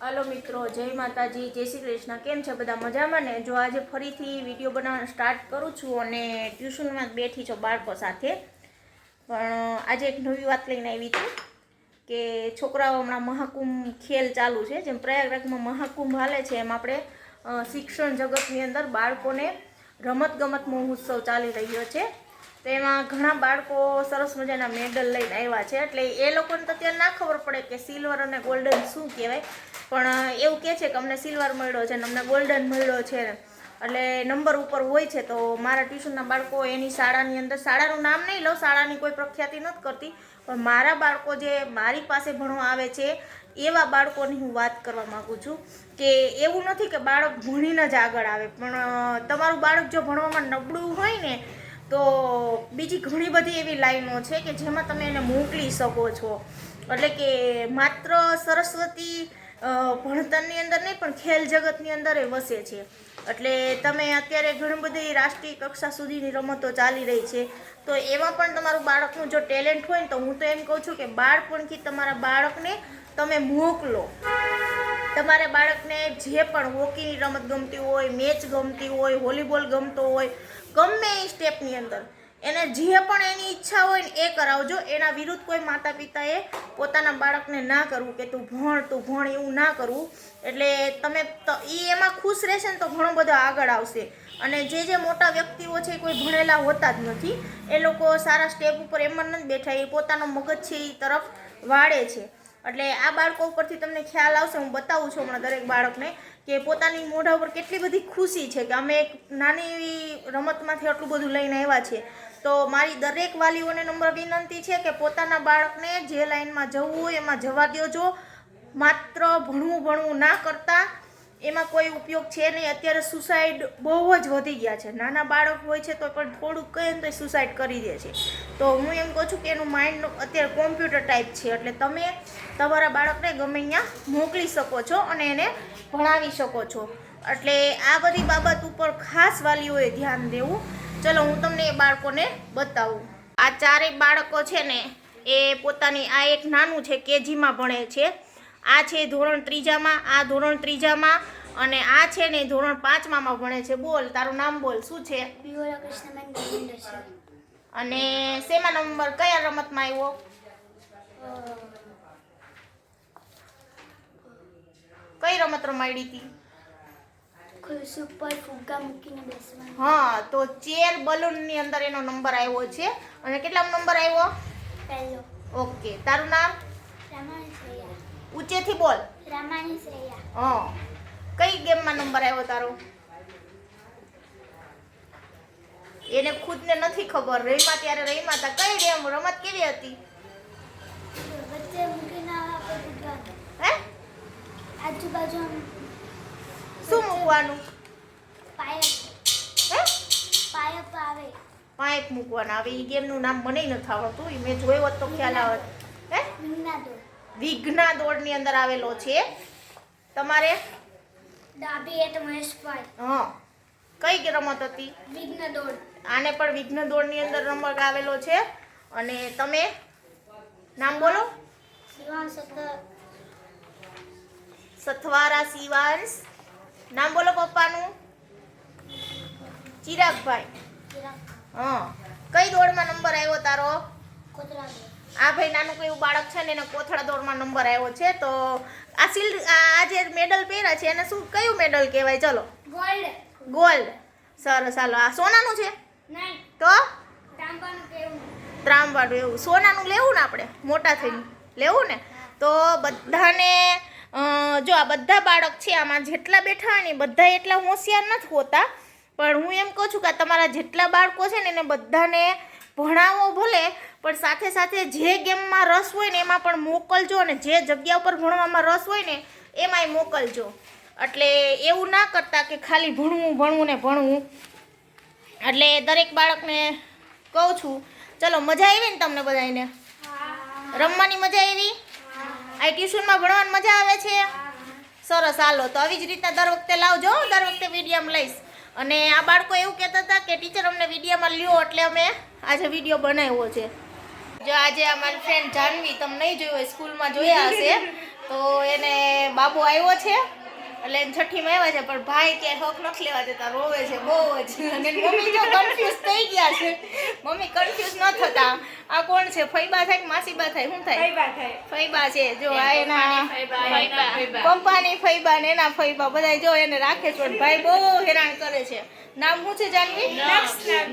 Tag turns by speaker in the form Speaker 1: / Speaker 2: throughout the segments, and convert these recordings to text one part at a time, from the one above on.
Speaker 1: હાલો મિત્રો, જય માતાજી, જય શ્રી કૃષ્ણ. કેમ છે બધા? મજામાં ને? જો આજે ફરીથી વીડિયો બનાવવાનું સ્ટાર્ટ કરું છું અને ટ્યુશનમાં બેઠી છું બાળકો સાથે. પણ આજે એક નવી વાત લઈને આવી છું કે છોકરાઓ હમણાં મહાકુંભ ખેલ ચાલુ છે. જેમ પ્રયાગરાજમાં મહાકુંભ હાલે છે, એમ આપણે શિક્ષણ જગતની અંદર બાળકોને રમતગમત મહોત્સવ ચાલી રહ્યો છે. તો એમાં ઘણા બાળકો સરસ મજાના મેડલ લઈને આવ્યા છે. એટલે એ લોકોને તો અત્યારે ના ખબર પડે કે સિલ્વર અને ગોલ્ડન શું કહેવાય. પણ એવું કહે છે કે અમને સિલ્વર મળ્યો છે ને અમને ગોલ્ડન મળ્યો છે. એટલે નંબર ઉપર હોય છે. તો મારા ટ્યુશનના બાળકો એની શાળાની અંદર, શાળાનું નામ નહીં લઉં, શાળાની કોઈ પ્રખ્યાતિ નથી કરતી. પણ મારા બાળકો જે મારી પાસે ભણવા આવે છે, એવા બાળકોની હું વાત કરવા માગું છું કે એવું નથી કે બાળક ભણીને જ આગળ આવે. પણ તમારું બાળક જો ભણવામાં નબળું હોય ને તો બીજી ઘણી બધી એવી લાઈનો છે કે જેમાં તમે એને મોકલી શકો છો. એટલે કે માત્ર સરસ્વતી ભણતરની અંદર નહીં, પણ ખેલ જગતની અંદર એ વસે છે. એટલે તમે અત્યારે ઘણી બધી રાષ્ટ્રીય કક્ષા સુધીની રમતો ચાલી રહી છે. તો એમાં પણ તમારું બાળકનું જો ટેલેન્ટ હોય ને, તો હું તો એમ કહું છું કે બાળપણથી તમારા બાળકને તમે મોકલો. તમારે બાળકને જે પણ હોકીની રમત ગમતી હોય, મેચ ગમતી હોય, વોલીબોલ ગમતો હોય, ગમે એ સ્ટેપની અંદર, એને જે પણ એની ઈચ્છા હોય ને એ કરાવજો. એના વિરુદ્ધ કોઈ માતા પિતાએ પોતાના બાળકને ના કરવું કે તું ભણ તું ભણ એવું ના કરવું. એટલે તમે એ એમાં ખુશ રહેશે ને તો ઘણો બધો આગળ આવશે. અને જે જે મોટા વ્યક્તિઓ છે કોઈ ભણેલા હોતા જ નથી. એ લોકો સારા સ્ટેપ ઉપર એમ જ નથી બેઠા, એ પોતાનો મગજ છે એ તરફ વાળે છે. એટલે આ બાળકો ઉપરથી તમને ખ્યાલ આવશે, હું બતાવું છું હમણાં દરેક બાળકને, કે પોતાની મોઢા ઉપર કેટલી બધી ખુશી છે કે અમે એક નાની એવી રમતમાંથી આટલું બધું લઈને આવ્યા છે તો મારી દરેક વાલીઓને નંબર વિનંતી છે કે પોતાના બાળકને જે લાઈનમાં જવું હોય એમાં જવા દેજો. માત્ર ભણવું ભણવું ના કરતા એમાં કોઈ ઉપયોગ છે નહીં. અત્યારે સુસાઇડ બહુ જ વધી ગયા છે. નાના બાળક હોય છે તો પણ થોડુંક કહે ને તો સુસાઇડ કરી દે છે. તો હું એમ કહું છું કે એનું માઇન્ડ અત્યારે કોમ્પ્યુટર ટાઈપ છે. એટલે તમે તમારા બાળકને ગમે અહીંયા મોકલી શકો છો અને એને ભણાવી શકો છો. એટલે આ બધી બાબત ઉપર ખાસ વાલીઓએ ધ્યાન દેવું. ચલો, હું તમને એ બાળકોને બતાવું. આ ચારેય બાળકો છે ને, એ પોતાની આ એક નાનું છે કેજીમાં ભણે છે. આ છે ધોરણ ત્રીજામાં, આ ધોરણ ત્રીજામાં અને આ છે ને ધોરણ પાંચમામાં ભણે છે. બોલ, તારું નામ બોલ, શું છે. અને શેમાં નંબર કયા રમતમાં આવ્યો? કઈ રમત રમાડી હતી?
Speaker 2: ઉપર ફુગ્ગા મૂકીને બેસવાનું.
Speaker 1: હા તો ચેર બલૂનની અંદર એનો નંબર આવ્યો છે. અને કેટલા નંબર આવ્યો?
Speaker 2: પહેલો.
Speaker 1: ઓકે તારું નામ?
Speaker 2: રામાણી શ્રેયા.
Speaker 1: ઊંચેથી બોલ.
Speaker 2: રામાણી શ્રેયા.
Speaker 1: હા કઈ ગેમમાં નંબર આવ્યો તારો? એને ખુદને નથી ખબર. રહીમાં ત્યારે રહીમાં હતા. કઈ રેમ રમત કેવી હતી? હે?
Speaker 2: આજુબાજુ
Speaker 1: શું મૂકવાનું?
Speaker 2: પાયપ
Speaker 1: હે?
Speaker 2: પાયપ આવે.
Speaker 1: પાઇપ મૂકવાના. આવે એ ગેમનું નામ મને નથી આવડતું. ઈ મેં જોયો તો ખ્યાલ આવત હે? વિઘ્ના દોડની અંદર આવેલો છે. તમારે?
Speaker 2: ડાબી એટ મહેશભાઈ.
Speaker 1: હા. કઈ રમત હતી?
Speaker 2: વિઘ્ન દોડ
Speaker 1: આને પણ વિઘ્ન દોડની અંદર નંબર આવેલો છે. અને તમે નામ બોલો? સથવારા શિવાંશ નામ બોલો પપ્પાનું? ચિરાગભાઈ. હા. કઈ દોડમાં નંબર આવ્યો તારો? આ ભાઈ નાનું કોઈ એવું બાળક છે ને એને કોથળા દોડમાં નંબર આવ્યો છે તો આ સિલ્ડ આ જે મેડલ પહેર્યા છે એને શું કયું મેડલ કહેવાય? ચલો.
Speaker 2: ગોલ્ડ.
Speaker 1: ગોલ્ડ. સરસ ચાલો આ સોનાનું છે? તો? ત્રાંબાનું એવું. સોનાનું લેવું ને આપણે? મોટા થઈને. લેવું ને? તો બધાને જો આ બધા બાળક છે આમાં જેટલા બેઠા હોય ને બધા એટલા હોશિયાર નથી હોતા. પણ હું એમ કહું છું કે તમારા જેટલા બાળકો છે ને એને બધાને ભણાવો ભલે પણ સાથે સાથે જે ગેમમાં રસ હોય ને એમાં પણ મોકલજો અને જે જગ્યા ઉપર ભણવામાં રસ હોય ને એમાંય મોકલજો. એટલે એવું ના કરતા કે ખાલી ભણવું ભણવું ને ભણવું. એટલે દરેક બાળકને કહું છું ચલો મજા આવી ને તમને બધાને રમવાની મજા આવી? આ ટ્યુશનમાં ભણવાની મજા આવે છે? સરસ હાલો તો આવી જ રીતના દર વખતે લાવજો દર વખતે વિડીયામાં લઈશ. અને આ બાળકો એવું કહેતા હતા કે ટીચર અમને વિડીયામાં લ્યો એટલે અમે આજે વીડિયો બનાવ્યો છે. જો આજે અમારી ફ્રેન્ડ જાનવી તમે નહીં જોયું હોય સ્કૂલમાં જોયા હશે તો એને બાબુ આવ્યો છે. એટલે છઠ્ઠીમાં આવ્યા છે પણ ભાઈ ક્યાંય હક નથી લેવા દેતા રોવે છે બહુ જ. અને મમ્મી જો કન્ફ્યુઝ થઈ ગયા છે. મમ્મી કન્ફ્યુઝ ન થતા. આ કોણ છે? ફૈબા થાય કે માસીબા થાય? શું થાય? ફૈબા છે. જો આ એના પંપાની ફૈબા. ને એના ફૈબા. બધા જો એને રાખે છે પણ ભાઈ બહુ હેરાન કરે છે. નામ શું છે જાનવી?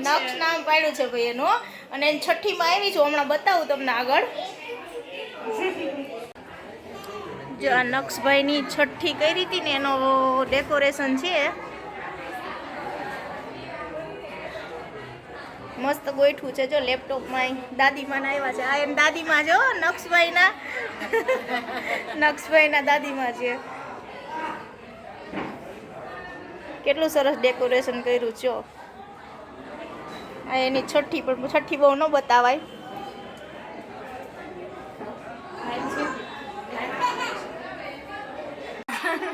Speaker 1: નક્ષ નામ પાડ્યું છે ભાઈ એનું. અને એને છઠ્ઠીમાં આવી છું. હમણાં બતાવું તમને આગળ. જો આ નક્ષભાઈની છઠ્ઠી કરી હતી ને એનો ડેકોરેશન છે. મસ્ત ગોઠવું છે જો લેપટોપમાં દાદીમાં આવ્યા છે. આ એમ દાદીમાં જો નક્ષભાઈના નક્ષભાઈના દાદીમાં છે. કેટલું સરસ ડેકોરેશન કર્યું છો. આ એની છઠ્ઠી પણ છઠ્ઠી બહુ ન બતાવાય.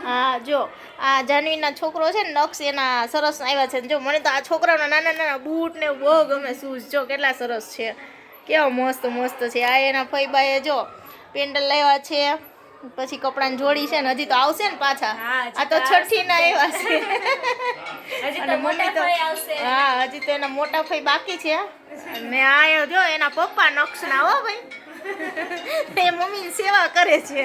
Speaker 1: હા જો આ જાનવીના છોકરો છે ને નક્ષ એના સરસ આવ્યા છે જો મને તો આ છોકરાના નાના નાના બૂટ ને બહુ ગમે શૂઝ. જો કેટલા સરસ છે. કેવા મસ્ત મસ્ત છે. આ એના ફઈબાએ જો પેન્ડલ લાવ્યા છે પછી કપડાની જોડી છે ને હજી તો આવશે ને પાછા. આ તો છઠ્ઠી ના આવ્યા છે. અને મમ્મી તો હા હજી તો એના મોટા ફઈ બાકી છે. ને આ જો એના પપ્પા નક્ષના હો ભાઈ. એ મમ્મીની સેવા કરે છે.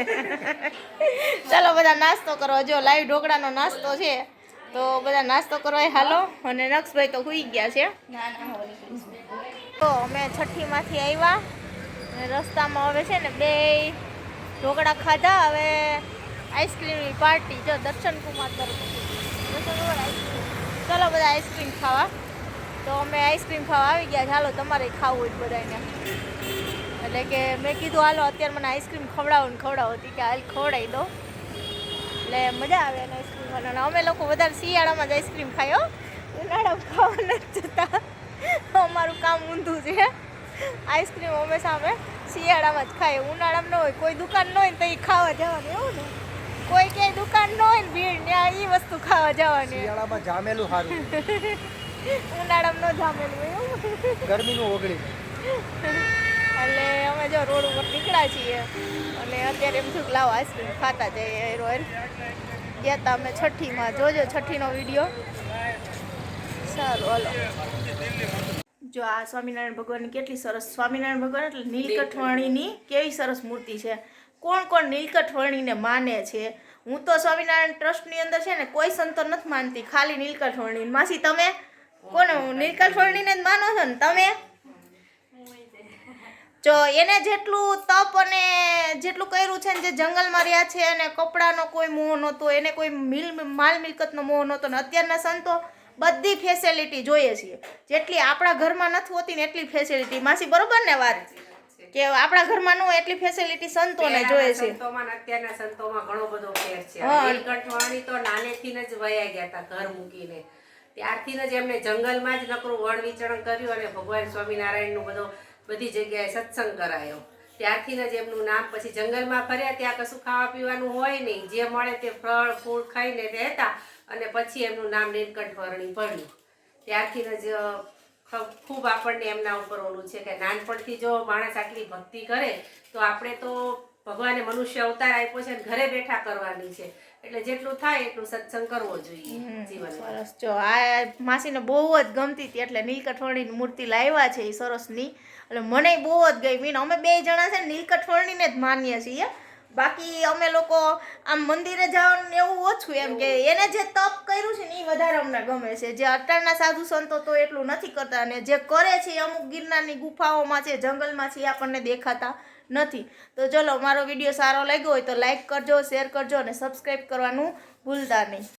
Speaker 1: ચાલો બધા નાસ્તો કરવા જો લાઈવ ઢોકળાનો નાસ્તો છે તો બધા નાસ્તો કરવા હાલો અને નક્ષભાઈ તો સુઈ ગયા છે. તો અમે છઠ્ઠીમાંથી આવ્યા અને રસ્તામાં હવે છે ને બે ઢોકળા ખાધા. હવે આઈસ્ક્રીમની પાર્ટી જો દર્શન કુમાર તરફ ચલો બધા આઈસ્ક્રીમ ખાવા. તો અમે આઈસ્ક્રીમ ખાવા આવી ગયા ચાલો તમારે ખાવું હોય બધાને એટલે કે મેં કીધું હાલો અત્યારે મને આઈસ્ક્રીમ ખવડાવો ને ખવડાવો. હતી કે હાલ ખવડાવી દો. એટલે મજા આવે એને આઈસ્ક્રીમ ખાવાની. અમે લોકો વધારે શિયાળામાં જ આઈસ્ક્રીમ ખાયો ઉનાળામાં ખાવા નથી જતા. અમારું કામ ઊંધું છે. આઈસ્ક્રીમ હંમેશા અમે શિયાળામાં જ ખાઈએ. ઉનાળામાં ન હોય કોઈ દુકાન ન હોય ને તો એ ખાવા જવાનું એવું ને? કોઈ ક્યાંય દુકાન ન હોય ને ભીડ ત્યાં એ વસ્તુ ખાવા જવાની.
Speaker 3: શિયાળામાં જામેલું સારું.
Speaker 1: ઉનાળામાં ન જામેલું એવું
Speaker 3: ગરમીનું ઓગળી.
Speaker 1: એટલે અમે જો રોડ ઉપર નીકળ્યા છીએ અને અત્યારે એમ થયું લાવો આઈસ્ક્રીમ ખાતા જઈએ રોયલ. ગયા હતા અમે છઠ્ઠીમાં. જોજો છઠ્ઠીનો વીડિયો. સારું હલો. જો આ સ્વામિનારાયણ ભગવાનની કેટલી સરસ સ્વામિનારાયણ ભગવાન એટલે નીલકંઠવાણીની કેવી સરસ મૂર્તિ છે. કોણ કોણ નીલકંઠવાણીને માને છે? હું તો સ્વામિનારાયણ ટ્રસ્ટની અંદર છે ને કોઈ સંતો નથી માનતી. ખાલી નીલકંઠવર્ણી માસી તમે? કોને? નીલકંઠવર્ણીને જ માનો છો ને? તમે? જો એને જેટલું તપ અને જેટલું કર્યું છે ને જે જંગલમાં રહ્યા છે અને કપડાનો કોઈ મોહ નહોતો એને કોઈ મિલ માલ મિલકતનો મોહ નહોતો ને અત્યારના સંતો બધી ફેસિલિટી જોઈએ છીએ. જેટલી આપણા ઘરમાં નથી હોતી ને એટલી ફેસિલિટી માસી બરોબર ને વાત? કે આપણા ઘરમાં નું એટલી ફેસિલિટી સંતોને જોઈએ છે
Speaker 4: સંતોમાં અત્યારના સંતોમાં ઘણો બધો ફેર છે. નીલકંઠવાણી તો નાનેથી જ વયા ગયા હતા ઘર મૂકીને. ત્યારથી જ એમને જંગલમાં જ નકરું વણ વિચરણ કર્યું અને ભગવાન સ્વામિનારાયણનું બધો બધી જગ્યાએ સત્સંગ કરાયો. ત્યારથી જ એમનું નામ પછી જંગલમાં ફર્યા, ત્યાં કશું ખાવા પીવાનું હોય નહીં. જે મળે તે ફળ, ફૂલ ખાઈને રહેતા અને પછી એમનું નામ નીલકંઠવર્ણી પડ્યું ત્યારથી જ ખૂબ આપણને એમના ઉપર ઓલું છે કે નાનપણથી જો માણસ આટલી ભક્તિ કરે, તો આપણે તો ભગવાને મનુષ્ય અવતાર આપ્યો છે ઘરે બેઠા કરવાની છે. એટલે જેટલું થાય એટલું સત્સંગ કરવો જોઈએ
Speaker 1: સરસ. જો આ માસીને બહુ જ ગમતી હતી એટલે નીલકંઠવર્ણીની મૂર્તિ લાવ્યા છે એ સરસની. એટલે મને બહુ જ ગઈ મીન અમે બે જણા છે ને નીલકંઠવર્ણીને જ માનીએ છીએ. બાકી અમે લોકો આમ મંદિરે જવાનું એવું ઓછું એમ કે એને જે તપ કર્યું છે ને એ વધારે અમને ગમે છે. જે અત્યારના સાધુ સંતો તો એટલું નથી કરતા અને જે કરે છે એ અમુક ગિરનારની ગુફાઓમાં છે જંગલમાં છે એ આપણને દેખાતા. નથી. તો ચલો, મારો વીડિયો સારો લાગ્યો હોય તો લાઈક કરજો શેર કરજો અને સબસ્ક્રાઈબ કરવાનું ભૂલતા નહીં.